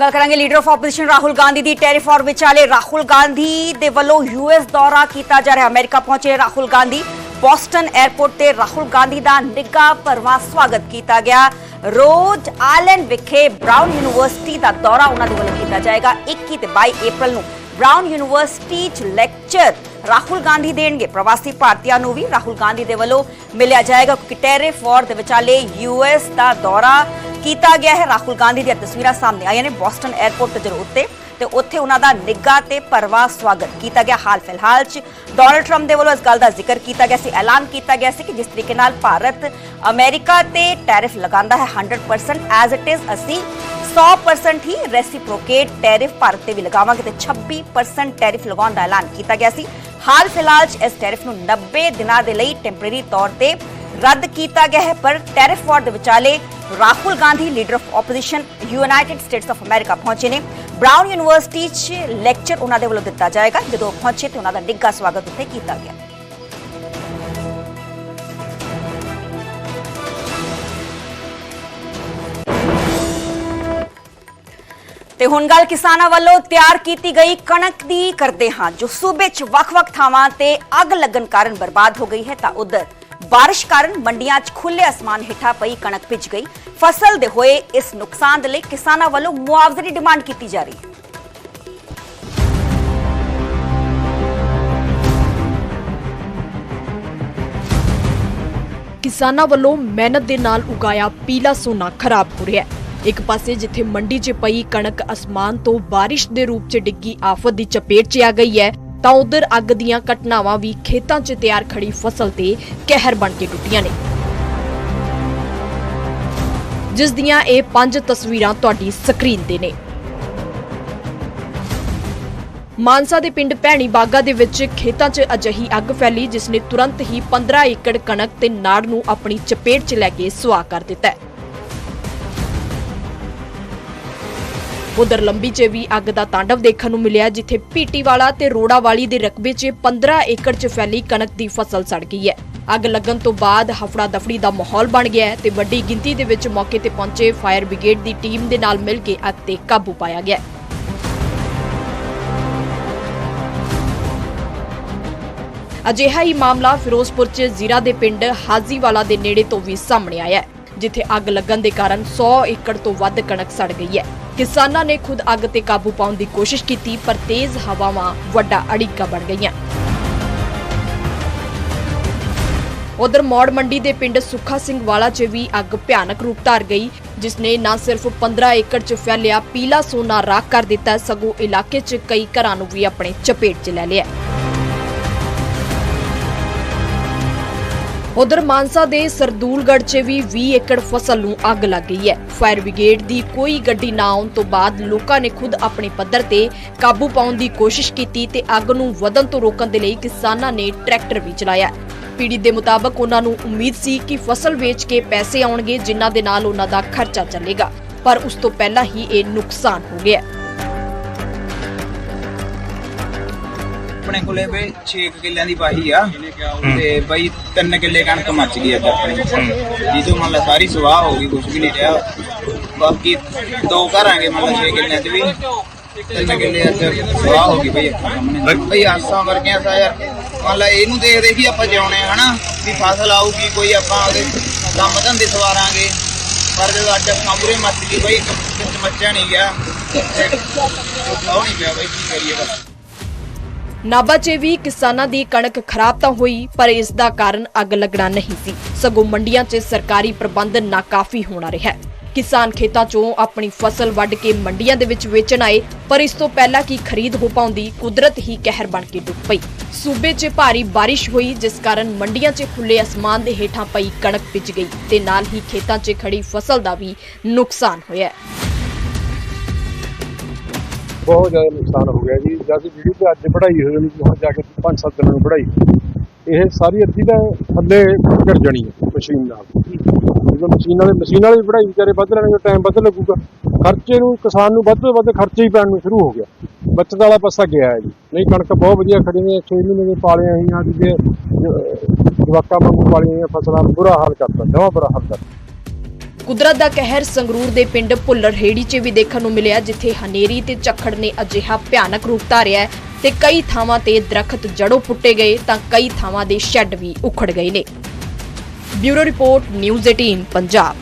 ਗੱਲ ਕਰਾਂਗੇ leader of opposition Rahul Gandhi the tariff war ਵਿਚਾਲੇ ਰਾਹੁਲ ਗਾਂਧੀ ਦੇ ਵੱਲੋਂ ਯੂਐਸ ਦੌਰਾ ਕੀਤਾ ਜਾ ਰਿਹਾ। ਅਮਰੀਕਾ ਪਹੁੰਚੇ ਰਾਹੁਲ ਗਾਂਧੀ। ਬੋਸਟਨ 에ਅਰਪੋਰਟ ਤੇ ਰਾਹੁਲ ਗਾਂਧੀ ਦਾ ਨਿੱਘਾ ਭਰਵਾਂ ਸਵਾਗਤ ਕੀਤਾ ਗਿਆ। ਰੋਡ ਆਇਲੈਂਡ ਵਿਖੇ ਬ੍ਰਾਊਨ ਯੂਨੀਵਰਸਿਟੀ ਦਾ ਦੌਰਾ ਉਹਨਾਂ ਦੇ ਵੱਲੋਂ ਕੀਤਾ ਜਾਏਗਾ। 21 ਤੇ 22 ਅਪ੍ਰੈਲ ਨੂੰ ਬ੍ਰਾਊਨ ਯੂਨੀਵਰਸਿਟੀ 'ਚ ਲੈਕਚਰ ਰਾਹੁਲ ਗਾਂਧੀ ਦੇਣਗੇ। ਪ੍ਰਵਾਸੀ ਭਾਰਤੀਆਂ ਨੂੰ ਵੀ ਰਾਹੁਲ ਗਾਂਧੀ ਦੇ ਵੱਲੋਂ ਮਿਲਿਆ ਜਾਏਗਾ, ਕਿਉਂਕਿ ਟੈਰੀਫੋਰ ਦੇ ਵਿਚਾਲੇ ਯੂਐਸ ਦਾ ਦੌਰਾ ਕੀਤਾ ਗਿਆ ਹੈ। ਰਾਹੁਲ ਗਾਂਧੀ ਦੀਆਂ ਤਸਵੀਰਾਂ ਸਾਹਮਣੇ ਆਈਆਂ ਨੇ ਬੋਸਟਨ 에ਅਰਪੋਰਟ ਤੇ ਉੱਤੇ ਤੇ ਉੱਥੇ ਉਹਨਾਂ ਦਾ ਨਿੱਘਾ ਤੇ ਪਰਵਾ ਸਵਾਗਤ ਕੀਤਾ ਗਿਆ ਹਾਲ ਫਿਲਹਾਲ ਚ। ਡੋਨਲਡ ਟਰੰਪ ਦੇ ਵੱਲੋਂ ਇਸ ਗੱਲ ਦਾ ਜ਼ਿਕਰ ਕੀਤਾ ਗਿਆ ਸੀ, ਐਲਾਨ ਕੀਤਾ ਗਿਆ ਸੀ ਕਿ ਜਿਸ ਤਰੀਕੇ ਨਾਲ ਭਾਰਤ ਅਮਰੀਕਾ ਤੇ ਟੈਰਿਫ ਲਗਾਉਂਦਾ ਹੈ। 100% ਐਜ਼ ਇਟ ਇਜ਼ ਅਸੀਂ 100% ਹੀ ਰੈਸੀਪ੍ਰੋਕੇਟ ਟੈਰਿਫ ਭਾਰਤ ਤੇ ਵੀ ਲਗਾਵਾਂਗੇ ਤੇ 26% ਟੈਰਿਫ ਲਗਾਉਣ ਦਾ ਐਲਾਨ ਕੀਤਾ ਗਿਆ ਸੀ। ਹਾਲ ਫਿਲਹਾਲ ਚ ਇਸ ਟੈਰਿਫ ਨੂੰ 90 ਦਿਨਾਂ ਦੇ ਲਈ ਟੈਂਪਰੇਰੀ ਤੌਰ ਤੇ ਰੱਦ ਕੀਤਾ ਗਿਆ ਹੈ, ਪਰ ਟੈਰਿਫ ਵਾਰ ਦੇ ਵਿਚਾਲੇ Rahul Gandhi leader of opposition United States of America ਪਹੁੰਚੇ ਨੇ। ਬ੍ਰਾਊਨ ਯੂਨੀਵਰਸਿਟੀ 'ਚ ਲੈਕਚਰ ਉਹਨਾਂ ਦੇ ਵੱਲੋਂ ਦਿੱਤਾ ਜਾਏਗਾ। ਜਦੋਂ ਪਹੁੰਚੇ ਤੇ ਉਹਨਾਂ ਦਾ ਨਿੱਘਾ ਸਵਾਗਤ ਉੱਥੇ ਕੀਤਾ ਗਿਆ। ਤੇ ਹੁਣ ਗੱਲ ਕਿਸਾਨਾਂ ਵੱਲੋਂ ਤਿਆਰ ਕੀਤੀ ਗਈ ਕਣਕ ਦੀ ਕਰਦੇ ਹਾਂ। ਜੋ ਸੂਬੇ 'ਚ ਵੱਖ-ਵੱਖ ਥਾਵਾਂ ਤੇ ਅੱਗ ਲੱਗਣ ਕਾਰਨ ਬਰਬਾਦ ਹੋ ਗਈ ਹੈ ਤਾਂ ਉਧਰ ਬਾਰਿਸ਼ ਕਾਰਨ ਮੰਡੀਆਂ 'ਚ ਖੁੱਲੇ ਅਸਮਾਨ ਹੇਠਾਂ ਪਈ ਕਣਕ ਭਿੱਜ ਗਈ। ਫਸਲ ਦੇ ਹੋਏ ਇਸ ਨੁਕਸਾਨ ਦੇ ਲਈ ਕਿਸਾਨਾਂ ਵੱਲੋਂ ਮੁਆਵਜ਼ੇ ਦੀ ਡਿਮਾਂਡ ਕੀਤੀ ਜਾ ਰਹੀ ਹੈ। ਕਿਸਾਨਾਂ ਵੱਲੋਂ ਮਿਹਨਤ ਦੇ ਨਾਲ ਉਗਾਇਆ ਪੀਲਾ ਸੋਨਾ ਖਰਾਬ ਹੋ ਰਿਹਾ ਹੈ। ਇੱਕ ਪਾਸੇ ਜਿੱਥੇ ਮੰਡੀ 'ਚ ਪਈ ਕਣਕ ਅਸਮਾਨ ਤੋਂ ਬਾਰਿਸ਼ ਦੇ ਰੂਪ 'ਚ ਡਿੱਗੀ ਆਫਤ ਦੀ ਚਪੇਟ 'ਚ ਆ ਗਈ ਹੈ ਤਾਂ ਉਧਰ ਅੱਗ ਦੀਆਂ ਘਟਨਾਵਾਂ ਵੀ ਖੇਤਾਂ 'ਚ ਤਿਆਰ ਖੜੀ ਫਸਲ ਤੇ ਕਹਿਰ ਬਣ ਕੇ ਟੁੱਟੀਆਂ ਨੇ। ਜਿਸ ਦੀਆਂ ਇਹ ਪੰਜ ਤਸਵੀਰਾਂ ਤੁਹਾਡੀ ਸਕਰੀਨ ਤੇ ਨੇ। ਮਾਨਸਾ ਦੇ ਪਿੰਡ ਭੈਣੀ ਬਾਗਾ ਦੇ ਵਿੱਚ ਖੇਤਾਂ 'ਚ ਅਜਹੀ ਅੱਗ ਫੈਲੀ, ਜਿਸ ਨੇ ਤੁਰੰਤ ਹੀ 15 ਏਕੜ ਕਣਕ ਤੇ ਨਾੜ ਨੂੰ ਆਪਣੀ ਚਪੇਟ 'ਚ ਲੈ ਕੇ ਸੁਆਹ ਕਰ ਦਿੱਤਾ ਹੈ। ਉਧਰ ਲੰਬੀ 'ਚ ਵੀ ਅੱਗ ਦਾ ਤਾਂਡਵ ਦੇਖਣ ਨੂੰ ਮਿਲਿਆ, ਜਿੱਥੇ ਪੀਟੀ ਵਾਲਾ ਤੇ ਰੋੜਾ ਵਾਲੀ ਦੇ ਰਕਬੇ 'ਚ 15 ਏਕੜ 'ਚ ਫੈਲੀ ਕਣਕ ਦੀ ਫਸਲ ਸੜ ਗਈ ਹੈ। ਅੱਗ ਲੱਗਣ ਤੋਂ ਬਾਅਦ ਹਫੜਾ ਦਫੜੀ ਦਾ ਮਾਹੌਲ ਬਣ ਗਿਆ ਤੇ ਵੱਡੀ ਗਿਣਤੀ ਦੇ ਵਿੱਚ ਮੌਕੇ ਤੇ ਪਹੁੰਚੇ ਫਾਇਰ ਬ੍ਰਿਗੇਡ ਦੀ ਟੀਮ ਦੇ ਨਾਲ ਮਿਲ ਕੇ ਅੱਗ ਤੇ ਕਾਬੂ ਪਾਇਆ ਗਿਆ ਅਜਿਹਾ ਹੀ ਮਾਮਲਾ ਫਿਰੋਜ਼ਪੁਰ 'ਚ ਜ਼ੀਰਾ ਦੇ ਪਿੰਡ ਹਾਜ਼ੀਵਾਲਾ ਦੇ ਨੇੜੇ ਤੋਂ ਵੀ ਸਾਹਮਣੇ ਆਇਆ ਹੈ, ਜਿੱਥੇ ਅੱਗ ਲੱਗਣ ਦੇ ਕਾਰਨ 100 ਏਕੜ ਤੋਂ ਵੱਧ ਕਣਕ ਸੜ ਗਈ ਹੈ। ਕਿਸਾਨਾਂ ਨੇ ਖੁਦ ਅੱਗ ਤੇ ਕਾਬੂ ਪਾਉਣ ਦੀ ਕੋਸ਼ਿਸ਼ ਕੀਤੀ, ਪਰ ਤੇਜ਼ ਹਵਾਵਾਂ ਵੱਡਾ ਅੜਿੱਕਾ ਬਣ ਗਈਆਂ। ਉਧਰ ਮੌੜ ਮੰਡੀ ਦੇ ਪਿੰਡ ਸੁੱਖਾ ਸਿੰਘ ਵਾਲਾ 'ਚ ਵੀ ਅੱਗ ਭਿਆਨਕ ਰੂਪ ਧਾਰ ਗਈ ਜਿਸ ਨੇ ਨਾ ਸਿਰਫ 15 ਏਕੜ 'ਚ ਫੈਲਿਆ, ਪੀਲਾ ਸੋਨਾ ਰਾਖ ਕਰ ਦਿੱਤਾ, ਸਗੋਂ ਇਲਾਕੇ 'ਚ ਕਈ ਘਰਾਂ ਨੂੰ ਵੀ ਆਪਣੇ ਚਪੇਟ 'ਚ ਲੈ ਲਿਆ। ਉਧਰ ਮਾਨਸਾ ਦੇ ਸਰਦੂਲਗੜ੍ਹ 'ਚ ਵੀ 20 ਏਕੜ ਫਸਲ ਨੂੰ ਅੱਗ ਲੱਗ ਗਈ ਹੈ। ਫਾਇਰ ਬ੍ਰਿਗੇਡ ਦੀ ਕੋਈ ਗੱਡੀ ਨਾ ਆਉਣ ਤੋਂ ਬਾਅਦ ਲੋਕਾਂ ਨੇ ਖੁਦ ਆਪਣੇ ਪੱਧਰ ਤੇ ਕਾਬੂ ਪਾਉਣ ਦੀ ਕੋਸ਼ਿਸ਼ ਕੀਤੀ ਤੇ ਅੱਗ ਨੂੰ ਵਧਣ ਤੋਂ ਰੋਕਣ ਦੇ ਲਈ ਕਿਸਾਨਾਂ ਨੇ ਟਰੈਕਟਰ ਵੀ ਚਲਾਇਆ। ਪੀੜੀ ਦੇ ਮੁਤਾਬਕ ਉਹਨਾਂ ਨੂੰ ਉਮੀਦ ਸੀ ਕਿ ਫਸਲ ਵੇਚ ਕੇ ਪੈਸੇ ਆਉਣਗੇ, ਜਿਨ੍ਹਾਂ ਦੇ ਨਾਲ ਉਹਨਾਂ ਦਾ ਖਰਚਾ ਚੱਲੇਗਾ। ਪਰ ਉਸ ਤੋਂ ਪਹਿਲਾਂ ਹੀ ਇਹ ਨੁਕਸਾਨ ਹੋ ਗਿਆ। ਆਪਣੇ ਕੋਲੇ ਬਈ 6 ਕਿੱਲਿਆਂ ਦੀ ਵਾਹੀ ਆ। ਤੇ ਬਈ 3 ਕਿੱਲੇ ਕਣਕ ਮੱਚ ਗਈ ਅੱਜ ਆਪਣੀ ਜੀ ਮੰਨ ਲਾ ਸਾਰੀ ਸਵਾਹ ਹੋ ਗਈ ਕੁਝ ਵੀ ਨਹੀਂ ਰਿਹਾ। ਬਾਕੀ ਦੋ ਘਰ ਮੰਨ ਲਾ 6 ਕਿੱਲਿਆਂ ਚ ਵੀ। 3 ਕਿੱਲੇ ਅੱਜ ਸਵਾਹ ਹੋ ਗਈ ਬਈ ਅੱਖਾਂ ਸਾਹਮਣੇ। ਬਈ ਆਸਾਂ ਵਰਗੀਆਂ ਸਾ ਯਾਰ, ਮੰਨ ਲਾ ਇਹਨੂੰ ਦੇਖਦੇ ਦੇਖ ਹੀ ਆਪਾਂ ਜਿਉਣੇ ਹਨਾ? ਵੀ ਫਸਲ ਆਊਗੀ, ਕੋਈ ਆਪਾਂ ਉਹਦੇ ਕੰਮ ਧੰਦੇ ਸਵਾਰਾਂਗੇ। ਪਰ ਜਦੋਂ ਅੱਜ ਅੱਖਾਂ ਮੂਰੇ ਮੱਚ ਗਈ, ਬਈ ਕਿਤੇ ਮੱਚਿਆ ਨਹੀਂ ਗਿਆ। ਉਹ ਨਹੀਂ ਪਿਆ ਬਈ, ਕੀ ਕਰੀਏ ਬਸ। ਨਾਭਾ 'ਚ ਵੀ ਕਿਸਾਨਾਂ ਦੀ ਕਣਕ ਖਰਾਬ ਤਾਂ ਹੋਈ, ਪਰ ਇਸ ਦਾ ਕਾਰਨ ਅੱਗ ਲੱਗਣਾ ਨਹੀਂ ਸੀ। ਸਗੋਂ ਮੰਡੀਆਂ 'ਚ ਸਰਕਾਰੀ ਪ੍ਰਬੰਧ ਨਾਕਾਫੀ ਹੋਣਾ ਰਿਹਾ ਕਿਸਾਨ ਖੇਤਾਂ 'ਚੋਂ ਆਪਣੀ ਫਸਲ ਵੱਢ ਕੇ ਮੰਡੀਆਂ ਦੇ ਵਿੱਚ ਵੇਚਣ ਆਏ, ਪਰ ਇਸ ਤੋਂ ਪਹਿਲਾਂ ਕਿ ਖਰੀਦ ਹੋ ਪਾਉਂਦੀ, ਕੁਦਰਤ ਹੀ ਕਹਿਰ ਬਣ ਕੇ ਡੁੱਬ ਪਈ। ਸੂਬੇ 'ਚ ਭਾਰੀ ਬਾਰਿਸ਼ ਹੋਈ, ਜਿਸ ਕਾਰਨ ਮੰਡੀਆਂ 'ਚ ਖੁੱਲੇ ਅਸਮਾਨ ਦੇ ਹੇਠਾਂ ਪਈ ਕਣਕ ਭਿੱਜ ਗਈ ਤੇ ਨਾਲ ਹੀ ਖੇਤਾਂ 'ਚ ਖੜੀ ਫਸਲ ਦਾ ਵੀ ਨੁਕਸਾਨ ਹੋਇਆ ਬਹੁਤ ਜ਼ਿਆਦਾ ਨੁਕਸਾਨ ਹੋ ਗਿਆ ਜੀ। ਜਦ ਵੀਡੀਓ ਤੇ ਅੱਜ ਪੜਾਈ ਹੋਈ ਉਹਨੂੰ ਵਹਾਂ ਜਾ ਕੇ 5-7 ਦਿਨਾਂ ਨੂੰ ਪੜਾਈ ਇਹ ਸਾਰੀ ਅੱਧੀ ਤਾਂ ਥੱਲੇ ਘਿਰ ਜਾਣੀ ਹੈ ਮਸ਼ੀਨ ਨਾਲ। ਜਦੋਂ ਮਸ਼ੀਨ ਵਾਲੇ ਮਸ਼ੀਨ ਵਾਲੇ ਵੀ ਪੜਾਈ ਵਿਚਾਰੇ ਵੱਧ ਲੈਣਗੇ ਟਾਈਮ ਵੱਧ ਲੱਗੂਗਾ। ਖਰਚੇ ਨੂੰ, ਕਿਸਾਨ ਨੂੰ ਵੱਧ ਤੋਂ ਵੱਧ ਖਰਚੇ ਹੀ ਪੈਣ ਨੂੰ ਸ਼ੁਰੂ ਹੋ ਗਿਆ। ਬੱਚਤ ਵਾਲਾ ਪਾਸਾ ਗਿਆ ਹੈ ਜੀ। ਨਹੀਂ, ਕਣਕ ਬਹੁਤ ਵਧੀਆ ਖੜੀ ਨੇ 6 ਮਹੀਨੇ ਦੇ ਪਾਲੀਆਂ ਹੋਈਆਂ, ਜਿਹਦੇ ਜਵਾਕਾਂ ਵਾਂਗੂ ਪਾਲੀਆਂ ਹੋਈਆਂ ਫਸਲਾਂ ਨੂੰ ਬੁਰਾ ਹਾਲ ਕਰਤਾ ਜਮਾਂ ਬੁਰਾ ਹਾਲ ਕਰਤਾ। ਕੁਦਰਤ ਦਾ ਕਹਿਰ ਸੰਗਰੂਰ ਦੇ ਪਿੰਡ ਭੁੱਲਰ ਹੇੜੀ 'ਚ ਵੀ ਦੇਖਣ ਨੂੰ ਮਿਲਿਆ, ਜਿੱਥੇ ਹਨੇਰੀ ਤੇ ਝੱਖੜ ਨੇ ਅਜਿਹਾ ਭਿਆਨਕ ਰੂਪ ਧਾਰਿਆ ਹੈ ਤੇ ਕਈ ਥਾਵਾਂ ਤੇ ਦਰਖਤ ਜੜੋਂ ਪੁੱਟੇ ਗਏ, ਤਾਂ ਕਈ ਥਾਵਾਂ ਦੇ ਸ਼ੈੱਡ ਵੀ ਉਖੜ ਗਏ ਨੇ। Bureau report, news 18 Punjab.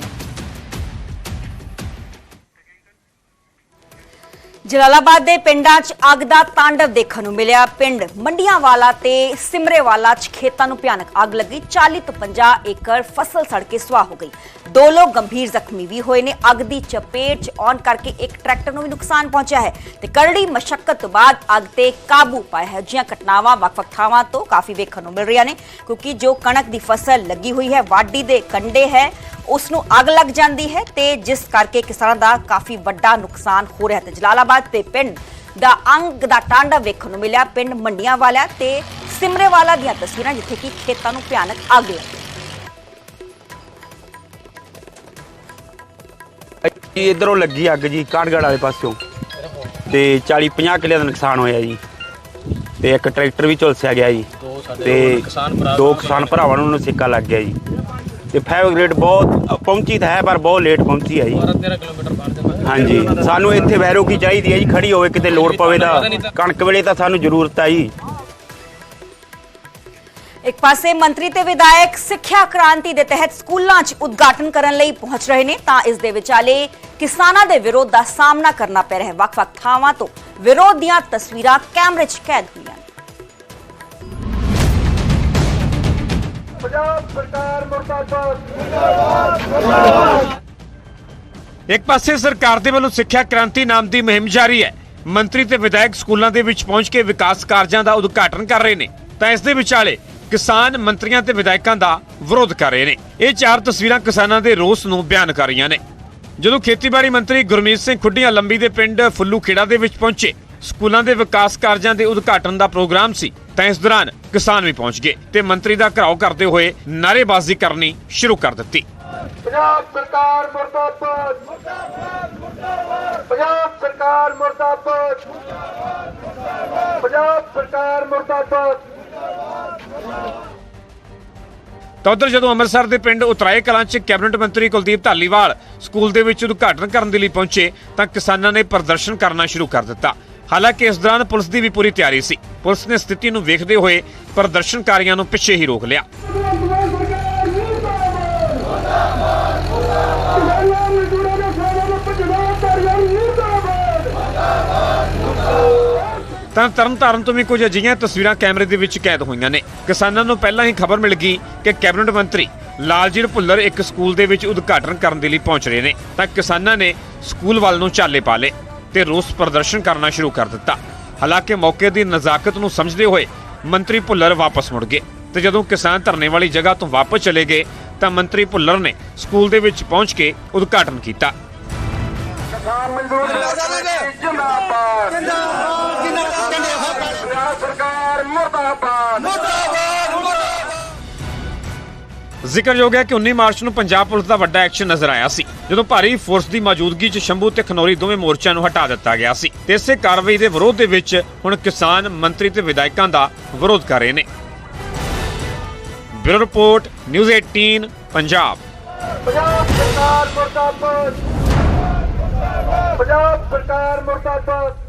Jalalabad ਦੇ ਪਿੰਡਾਂ 'ਚ ਅੱਗ ਦਾ ਤਾਂਡਵ ਦੇਖਣ ਨੂੰ ਮਿਲਿਆ। ਪਿੰਡ ਮੰਡੀਆਂ ਵਾਲਾ ਤੇ ਸਿਮਰੇਵਾਲਾ 'ਚ ਖੇਤਾਂ ਨੂੰ ਭਿਆਨਕ ਅੱਗ ਲੱਗੀ। 40 ਤੋਂ 50 ਏਕੜ ਫਸਲ ਸੜ ਕੇ ਸੁਆਹ ਹੋ ਗਈ। ਦੋ ਲੋਕ ਗੰਭੀਰ ਜ਼ਖਮੀ ਵੀ ਹੋਏ ਨੇ। ਅੱਗ ਦੀ ਚਪੇਟ 'ਚ ਆਉਣ ਕਰਕੇ ਇੱਕ ਟਰੈਕਟਰ ਨੂੰ ਵੀ ਨੁਕਸਾਨ ਪਹੁੰਚਿਆ ਹੈ ਤੇ ਕਰੜੀ ਮਸ਼ੱਕਤ ਤੋਂ ਬਾਅਦ ਅੱਗ ਤੇ ਕਾਬੂ ਪਾਇਆ ਹੈ। ਜਿਹੀਆਂ ਘਟਨਾਵਾਂ ਵੱਖ-ਵੱਖ ਥਾਵਾਂ ਤੋਂ ਕਾਫੀ ਵੇਖਣ ਨੂੰ ਮਿਲ ਰਹੀਆਂ ਨੇ, ਕਿਉਂਕਿ ਜੋ ਕਣਕ ਦੀ ਫਸਲ ਲੱਗੀ ਹੋਈ ਹੈ, ਵਾਢੀ ਦੇ ਕੰਡੇ ਹੈ, ਉਸ ਨੂੰ ਅੱਗ ਲੱਗ ਜਾਂਦੀ ਹੈ ਤੇ ਜਿਸ ਕਰਕੇ ਕਿਸਾਨਾਂ ਦਾ ਕਾਫੀ ਵੱਡਾ ਨੁਕਸਾਨ ਹੋ ਰਿਹਾ ਤੇ ਜਲਾਲਾਬਾਦ ਤੇ ਪਿੰਡ ਦਾ ਅੰਗ ਦਾ ਟਾਂਡਾ ਵੇਖਣ ਨੂੰ ਮਿਲਿਆ, ਪਿੰਡ ਮੰਡੀਆਂ ਵਾਲਾ ਤੇ ਸਿਮਰੇ ਵਾਲਾ ਦੀਆਂ ਤਸਵੀਰਾਂ, ਜਿੱਥੇ ਕਿ ਖੇਤਾਂ ਨੂੰ ਭਿਆਨਕ ਅੱਗ ਲੱਗੀ। ਜੀ ਇਧਰੋਂ ਲੱਗੀ ਅੱਗ ਜੀ ਕਾਂਡਗੜ ਵਾਲੇ ਪਾਸਿਓਂ। ਤੇ 40 50 ਕਿੱਲੇ ਦਾ ਨੁਕਸਾਨ ਹੋਇਆ ਜੀ। ਤੇ ਇੱਕ ਟਰੈਕਟਰ ਵੀ ਝੁਲਸਿਆ ਗਿਆ ਜੀ। ਤੇ ਦੋ ਕਿਸਾਨ ਭਰਾਵਾਂ ਨੂੰ ਸਿੱਕਾ ਲੱਗ ਗਿਆ ਜੀ। ਤੇ ਫਾਇਰ ਗ੍ਰੇਡ ਬਹੁਤ ਪਹੁੰਚੀ ਤਾਂ ਹੈ ਪਰ ਬਹੁਤ ਲੇਟ ਪਹੁੰਚੀ ਹੈ ਜੀ। 13 ਕਿਲੋਮੀਟਰ ਹਾਂਜੀ। ਸਾਨੂੰ ਇੱਥੇ ਵੈਰੋ ਕੀ ਚਾਹੀਦੀ ਹੈ ਜੀ ਖੜੀ ਹੋਵੇ ਕਿਤੇ ਲੋੜ ਪਵੇ ਤਾਂ ਕਣਕ ਵੇਲੇ ਤਾਂ ਸਾਨੂੰ ਜ਼ਰੂਰਤ ਆ ਜੀ। ਇੱਕ ਪਾਸੇ ਮੰਤਰੀ ਤੇ ਵਿਧਾਇਕ ਸਿੱਖਿਆ ਕ੍ਰਾਂਤੀ ਦੇ ਤਹਿਤ ਸਕੂਲਾਂ 'ਚ ਉਦਘਾਟਨ ਕਰਨ ਲਈ ਪਹੁੰਚ ਰਹੇ ਨੇ ਤਾਂ ਇਸ ਦੇ ਵਿਚਾਲੇ ਕਿਸਾਨਾਂ ਦੇ ਵਿਰੋਧ ਦਾ ਸਾਹਮਣਾ ਕਰਨਾ ਪੈ ਰਿਹਾ ਹੈ। ਵੱਖ-ਵੱਖ ਥਾਵਾਂ ਤੋਂ ਵਿਰੋਧ ਦੀਆਂ ਤਸਵੀਰਾਂ ਕੈਮਰੇ 'ਚ ਕੈਦ ਹੋਈਆਂ ਨੇ। ਇੱਕ ਪਾਸੇ ਸਰਕਾਰ ਦੇ ਵੱਲੋਂ ਸਿੱਖਿਆ ਕ੍ਰਾਂਤੀ ਨਾਮ ਦੀ ਮੁਹਿੰਮ ਜਾਰੀ ਹੈ। ਮੰਤਰੀ ਤੇ ਵਿਧਾਇਕ ਸਕੂਲਾਂ ਦੇ ਵਿੱਚ ਪਹੁੰਚ ਕੇ ਵਿਕਾਸ ਕਾਰਜਾਂ ਦਾ ਉਦਘਾਟਨ ਕਰ ਰਹੇ ਨੇ। ਤਾਂ ਇਸ ਦੇ ਵਿਚਾਲੇ ਕਿਸਾਨ ਮੰਤਰੀਆਂ ਤੇ ਵਿਧਾਇਕਾਂ ਦਾ ਵਿਰੋਧ ਕਰ ਰਹੇ ਨੇ। ਇਹ ਚਾਰ ਤਸਵੀਰਾਂ ਕਿਸਾਨਾਂ ਦੇ ਰੋਸ ਨੂੰ ਬਿਆਨ ਕਰ ਰਹੀਆਂ ਨੇ। ਜਦੋਂ ਖੇਤੀਬਾੜੀ ਮੰਤਰੀ ਗੁਰਮੀਤ ਸਿੰਘ ਖੁੱਡੀਆਂ ਲੰਬੀ ਦੇ ਪਿੰਡ ਫੁੱਲੂ ਖੇੜਾ ਦੇ ਵਿੱਚ ਪਹੁੰਚੇ, ਸਕੂਲਾਂ ਦੇ ਵਿਕਾਸ ਕਾਰਜਾਂ ਦੇ ਉਦਘਾਟਨ ਦਾ ਪ੍ਰੋਗਰਾਮ ਸੀ, ਤਾਂ ਇਸ ਦੌਰਾਨ ਕਿਸਾਨ ਵੀ ਪਹੁੰਚ ਗਏ ਤੇ ਮੰਤਰੀ ਦਾ ਘਰਾਓ ਕਰਦੇ ਹੋਏ ਨਾਅਰੇਬਾਜ਼ੀ ਕਰਨੀ ਸ਼ੁਰੂ ਕਰ ਦਿੱਤੀ। ਪੰਜਾਬ ਸਰਕਾਰ ਮੁਰਦਾਬਾਦ ਪੰਜਾਬ ਸਰਕਾਰ ਮੁਰਦਾਬਾਦ। ਪੰਜਾਬ ਸਰਕਾਰ ਮੁਰਦਾਬਾਦ। ਤਾਂ ਉਧਰ ਜਦੋਂ ਅੰਮ੍ਰਿਤਸਰ ਦੇ ਪਿੰਡ ਉਤਰਾਏ ਕਲਾਂ 'ਚ ਕੈਬਨਿਟ ਮੰਤਰੀ ਕੁਲਦੀਪ ਧਾਲੀਵਾਲ ਸਕੂਲ ਦੇ ਵਿੱਚ ਉਦਘਾਟਨ ਕਰਨ ਦੇ ਲਈ ਪਹੁੰਚੇ, ਤਾਂ ਕਿਸਾਨਾਂ ਨੇ ਪ੍ਰਦਰਸ਼ਨ ਕਰਨਾ ਸ਼ੁਰੂ ਕਰ ਦਿੱਤਾ। ਹਾਲਾਂਕਿ ਇਸ ਦੌਰਾਨ ਪੁਲਿਸ ਦੀ ਵੀ ਪੂਰੀ ਤਿਆਰੀ ਸੀ। ਪੁਲਿਸ ਨੇ ਸਥਿਤੀ ਨੂੰ ਵੇਖਦੇ ਹੋਏ ਪ੍ਰਦਰਸ਼ਨਕਾਰੀਆਂ ਨੂੰ ਪਿੱਛੇ ਹੀ ਰੋਕ ਲਿਆ। ਤਾਂ ਤਰਨਤਾਰਨ ਤੋਂ ਵੀ ਕੁਝ ਅਜਿਹੀਆਂ ਤਸਵੀਰਾਂ ਕੈਮਰੇ ਦੇ ਵਿੱਚ ਕੈਦ ਹੋਈਆਂ ਨੇ। ਕਿਸਾਨਾਂ ਨੂੰ ਪਹਿਲਾਂ ਹੀ ਖਬਰ ਮਿਲ ਗਈ ਕਿ ਕੈਬਨਿਟ ਮੰਤਰੀ ਲਾਲਜੀਤ ਭੁੱਲਰ ਇੱਕ ਸਕੂਲ ਦੇ ਵਿੱਚ ਉਦਘਾਟਨ ਕਰਨ ਦੇ ਲਈ ਪਹੁੰਚ ਰਹੇ ਨੇ। ਤਾਂ ਕਿਸਾਨਾਂ ਨੇ ਸਕੂਲ ਵੱਲ ਨੂੰ ਚਾਲੇ ਪਾ ਲਏ ਤੇ ਰੋਸ ਪ੍ਰਦਰਸ਼ਨ ਕਰਨਾ ਸ਼ੁਰੂ ਕਰ ਦਿੱਤਾ। ਹਾਲਾਂਕਿ ਮੌਕੇ ਦੀ ਨਜ਼ਾਕਤ ਨੂੰ ਸਮਝਦੇ ਹੋਏ ਮੰਤਰੀ ਭੁੱਲਰ ਵਾਪਸ ਮੁੜ ਗਏ ਤੇ ਜਦੋਂ ਕਿਸਾਨ ਧਰਨੇ ਵਾਲੀ ਜਗ੍ਹਾ ਤੋਂ ਵਾਪਸ ਚਲੇ ਗਏ ਤਾਂ ਮੰਤਰੀ ਭੁੱਲਰ ਨੇ ਸਕੂਲ ਦੇ ਵਿੱਚ ਪਹੁੰਚ ਕੇ ਉਦਘਾਟਨ ਕੀਤਾ। ਕਿਸਾਨ ਮਜ਼ਦੂਰ ਜਿੰਦਾਬਾਦ। ਪੰਜਾਬ ਮੁਰਦਾਬਾਦ। ਜ਼ਿਕਰਯੋਗ ਹੈ ਕਿ 19 ਮਾਰਚ ਨੂੰ ਪੰਜਾਬ ਪੁਲਿਸ ਦਾ ਵੱਡਾ ਐਕਸ਼ਨ ਨਜ਼ਰ ਆਇਆ ਸੀ ਜਦੋਂ ਭਾਰੀ ਫੋਰਸ ਦੀ ਮੌਜੂਦਗੀ 'ਚ ਸ਼ੰਭੂ ਤੇ ਖਨੌਰੀ ਦੋਵੇਂ ਮੋਰਚਿਆਂ ਨੂੰ ਹਟਾ ਦਿੱਤਾ ਗਿਆ ਸੀ। ਤੇ ਇਸੇ ਕਾਰਵਾਈ ਦੇ ਵਿਰੋਧ ਦੇ ਵਿੱਚ ਹੁਣ ਕਿਸਾਨ ਮੰਤਰੀ ਤੇ ਵਿਧਾਇਕਾਂ ਦਾ ਵਿਰੋਧ ਕਰ ਰਹੇ ਨੇ। Bureau report news 18 Punjab. Punjab ਸਰਕਾਰ ਮੁਰਦਾਬਾਦ। ਪੰਜਾਬ ਸਰਕਾਰ ਮੁਰਦਾਬਾਦ।